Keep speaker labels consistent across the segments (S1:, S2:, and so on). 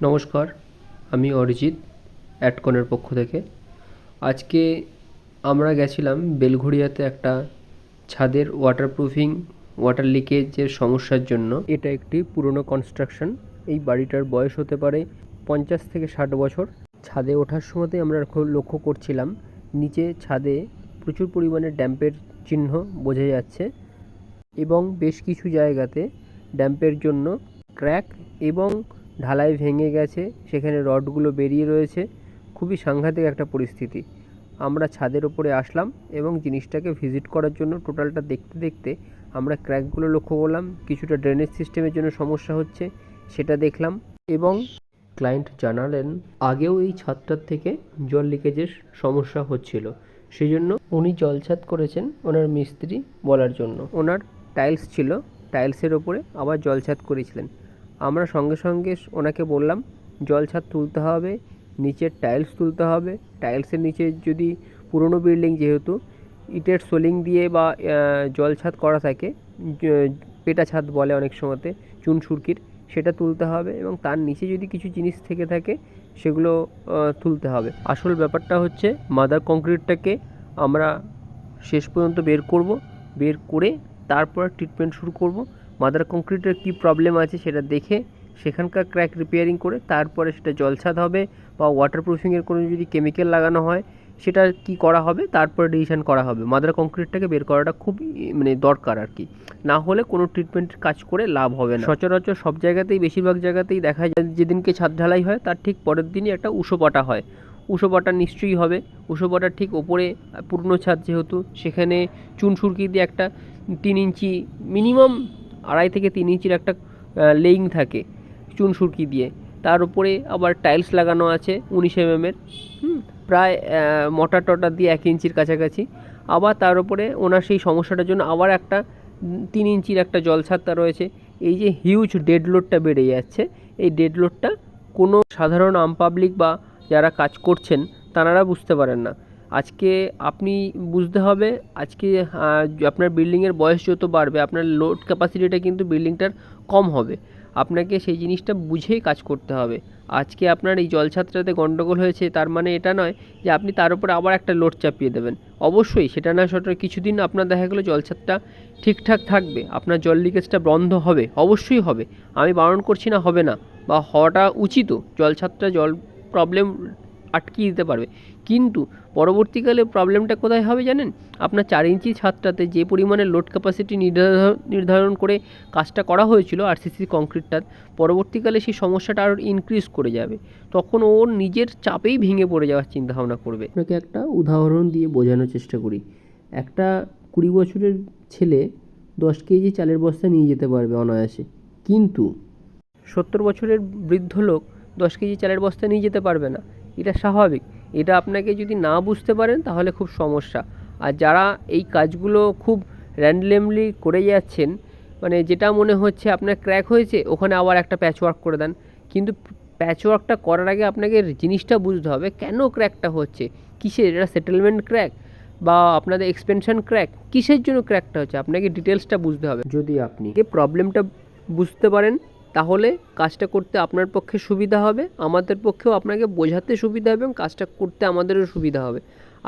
S1: নমস্কার, আমি অরিজিৎ, অ্যাটকনের পক্ষ থেকে। আজকে আমরা গেছিলাম বেলঘড়িয়াতে একটা ছাদের ওয়াটারপ্রুফিং ওয়াটার লিকেজের সমস্যার জন্য। এটা একটি পুরনো কনস্ট্রাকশন এই বাড়িটার বয়স হতে পারে পঞ্চাশ থেকে ষাট বছর। ছাদে ওঠার সময়তে আমরা লক্ষ্য করছিলাম, নিচে ছাদে প্রচুর পরিমাণে ড্যাম্পের চিহ্ন বোঝা যাচ্ছে এবং বেশ কিছু জায়গাতে ড্যাম্পের জন্য ক্র্যাক এবং ঢালাই ভেঙে গেছে, সেখানে রডগুলো বেরিয়ে রয়েছে। খুবই সাংঘাতিক একটা পরিস্থিতি। আমরা ছাদের ওপরে আসলাম এবং জিনিসটাকে ভিজিট করার জন্য টোটালটা দেখতে দেখতে আমরা ক্র্যাকগুলো লক্ষ্য করলাম। কিছুটা ড্রেনেজ সিস্টেমের জন্য সমস্যা হচ্ছে, সেটা দেখলাম এবং ক্লায়েন্ট জানালেন, আগেও এই ছাদটার থেকে জল লিকেজের সমস্যা হচ্ছিল। সেই জন্য উনি জলছাদ করেছেন ওনার মিস্ত্রি বলার জন্য। ওনার টাইলস ছিল, টাইলসের ওপরে আবার জলছাদ করেছিলেন। আমরা সঙ্গে সঙ্গে ওনাকে বললাম, জল ছাদ তুলতে হবে, নিচের টাইলস তুলতে হবে। টাইলসের নিচে যদি পুরনো বিল্ডিং যেহেতু, ইটের সোলিং দিয়ে বা জল ছাদ করা থাকে পেটা ছাদ বলে অনেক সময়তে, চুন সুরকির, সেটা তুলতে হবে এবং তার নিচে যদি কিছু জিনিস থেকে থাকে, সেগুলো তুলতে হবে। আসল ব্যাপারটা হচ্ছে, মাদার কংক্রিটটাকে আমরা শেষ পর্যন্ত বের করব, বের করে তারপর ট্রিটমেন্ট শুরু করব। মাদার কংক্রিটের কী প্রবলেম আছে সেটা দেখে সেখানকার ক্র্যাক রিপেয়ারিং করে তারপরে সেটা জলছাদ হবে বা ওয়াটারপ্রুফিংয়ের কোনো যদি কেমিক্যাল লাগানো হয়, সেটা কি করা হবে? তারপরে ডিসিশান করা হবে। মাদার কংক্রিটটাকে বের করাটা খুব মানে দরকার আর কি। না হলে কোনো ট্রিটমেন্ট কাজ করে লাভ হবে না। সচরাচর সব জায়গাতেই, বেশিরভাগ জায়গাতেই দেখা যায় যেদিনকে ছাদ ঢালাই হয়, তার ঠিক পরের দিনই একটা উষো পাটা হয়। উষো পাটা নিশ্চয়ই হবে। উষো পাটার ঠিক ওপরে পুরনো ছাদ যেহেতু, সেখানে চুন সুরকি দিয়ে একটা তিন ইঞ্চি মিনিমাম আড়াই থেকে তিন ইঞ্চির একটা লেইং থাকে চুন সুরকি দিয়ে। তার উপরে আবার টাইলস লাগানো আছে উনিশ এমএমের হুম, প্রায় মোটা টটা দিয়ে এক ইঞ্চির কাছাকাছি। আবার তার উপরে ওনার সেই সমস্যাটার জন্য আবার একটা তিন ইঞ্চির একটা জলছাত্তা রয়েছে। এই যে হিউজ ডেড লোডটা বেড়ে যাচ্ছে, এই ডেড লোডটা কোনো সাধারণ আম পাবলিক বা যারা কাজ করছেন, তারা বুঝতে পারেন না। আজকে আপনি বুঝতে হবে, আজকে আপনার বিল্ডিংয়ের বয়স যত বাড়বে, আপনার লোড ক্যাপাসিটিটা কিন্তু বিল্ডিংটার কম হবে। আপনাকে সেই জিনিসটা বুঝেই কাজ করতে হবে। আজকে আপনার এই জলছাত্রাতে গন্ডগোল হয়েছে, তার মানে এটা নয় যে আপনি তার উপরে আবার একটা লোড চাপিয়ে দেবেন। অবশ্যই সেটা না সেটা কিছুদিন আপনার দেখা গেলো জলছাদটা ঠিকঠাক থাকবে, আপনার জল লিকেজটা বন্ধ হবে, অবশ্যই হবে। আমি বারণ করছি না, হবে না। বা হওয়াটা উচিতও। জলছাদটা জল প্রবলেম আটকিয়ে দিতে পারবে। কিন্তু পরবর্তীকালে প্রবলেমটা কোথায় হবে জানেন? আপনার চার ইঞ্চি ছাদটাতে যে পরিমাণে লোড ক্যাপাসিটি নির্ধারণ নির্ধারণ করে কাজটা করা হয়েছিল আরসিসি কংক্রিটটার পরবর্তীকালে সেই সমস্যাটা আরও ইনক্রিজ করে যাবে। তখন ওর নিজের চাপেই ভেঙে পড়ে যাওয়ার চিন্তাভাবনা করবে। আপনাকে একটা উদাহরণ দিয়ে বোঝানোর চেষ্টা করি। একটা কুড়ি বছরের ছেলে দশ কেজি চালের বস্তা নিয়ে যেতে পারবে অনায়াসে। কিন্তু সত্তর বছরের বৃদ্ধ লোক দশ কেজি চালের বস্তা নিয়ে যেতে পারবে না। এটা স্বাভাবিক। এটা আপনাকে যদি না বুঝতে পারেন তাহলে খুব সমস্যা। আর যারা এই কাজগুলো খুব র্যান্ডলেমলি করে যাচ্ছেন মানে যেটা মনে হচ্ছে আপনার ক্র্যাক হয়েছে, ওখানে আবার একটা প্যাচ ওয়ার্ক করে দেন। কিন্তু প্যাচ ওয়ার্কটা করার আগে আপনাকে জিনিসটা বুঝতে হবে, কেন ক্র্যাকটা হচ্ছে? কিসের? এটা সেটেলমেন্ট ক্র্যাক বা আপনাদের এক্সপেনশন ক্র্যাক কিসের জন্য ক্র্যাকটা হচ্ছে? আপনাকে ডিটেলসটা বুঝতে হবে। যদি আপনি এই প্রবলেমটা বুঝতে পারেন তাহলে কাজটা করতে আপনার পক্ষে সুবিধা হবে, আমাদের পক্ষেও আপনাকে বোঝাতে সুবিধা হবে এবং কাজটা করতে আমাদেরও সুবিধা হবে।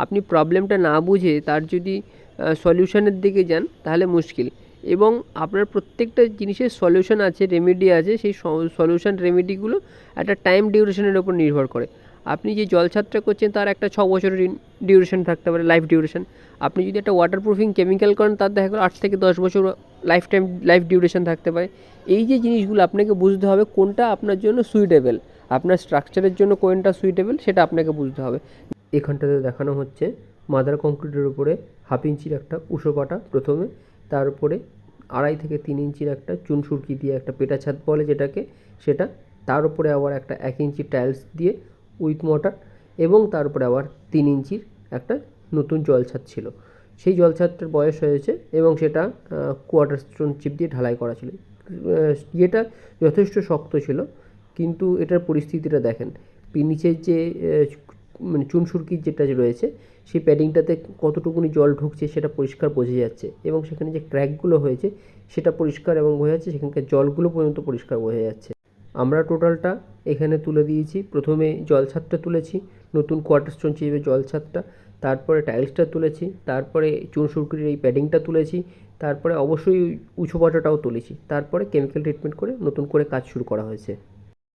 S1: আপনি প্রবলেমটা না বুঝে তার যদি সলিউশনের দিকে যান তাহলে মুশকিল। এবং আপনার প্রত্যেকটা জিনিসের সলিউশন আছে রেমেডি আছে, সেই সলিউশন রেমেডিগুলো একটা টাইম ডিউরেশনের ওপর নির্ভর করে। আপনি যে জলছাদটা করছেন, তার একটা ছ বছরের ডিউরেশন থাকতে পারে লাইফ ডিউরেশন আপনি যদি একটা ওয়াটারপ্রুফিং কেমিক্যাল করেন, তার দেখা গেলো আট থেকে দশ বছর লাইফ টাইম লাইফ ডিউরেশন থাকতে পারে। এই যে জিনিসগুলো আপনাকে বুঝতে হবে, কোনটা আপনার জন্য সুইটেবল আপনার স্ট্রাকচারের জন্য কোনটা সুইটেবল সেটা আপনাকে বুঝতে হবে। এখানটাতে দেখানো হচ্ছে মাদার কংক্রিটের উপরে হাফ ইঞ্চির একটা উষো পাটা প্রথমে, তার উপরে আড়াই থেকে তিন ইঞ্চির একটা চুন সুরকি দিয়ে একটা পেটা ছাদ বলে যেটাকে, সেটা তার উপরে আবার একটা এক ইঞ্চি টাইলস দিয়ে উইথ মোটর এবং তার উপরে আবার তিন ইঞ্চির একটা নতুন জলছাদ ছিল। সেই জলছাদটার বয়স হয়েছে এবং সেটা কোয়ার্টার স্টোন চিপ দিয়ে ঢালাই করা ছিল। ইয়েটা যথেষ্ট শক্ত ছিল, কিন্তু এটার পরিস্থিতিটা দেখেন নিচের যে মানে চুন সুরকির যেটা রয়েছে, সেই প্যাডিংটাতে কতটুকুনি জল ঢুকছে সেটা পরিষ্কার বোঝা যাচ্ছে এবং সেখানে যে ক্র্যাকগুলো হয়েছে সেটা পরিষ্কার এবং বোঝা যাচ্ছে, সেখানকার জলগুলো পর্যন্ত পরিষ্কার বোঝা যাচ্ছে। আমরা টোটালটা এখানে তুলে দিয়েছি। প্রথমে জল ছাদটা তুলেছি, নতুন কোয়ার্টার স্টোন চেয়ে জল ছাদটা তারপরে টাইলসটা তুলেছি, তারপরে চুন সুরকির এই প্যাডিংটা তুলেছি, তারপরে অবশ্যই উঁচু পাটাটাও তুলেছি, তারপরে কেমিক্যাল ট্রিটমেন্ট করে নতুন করে কাজ শুরু করা হয়েছে।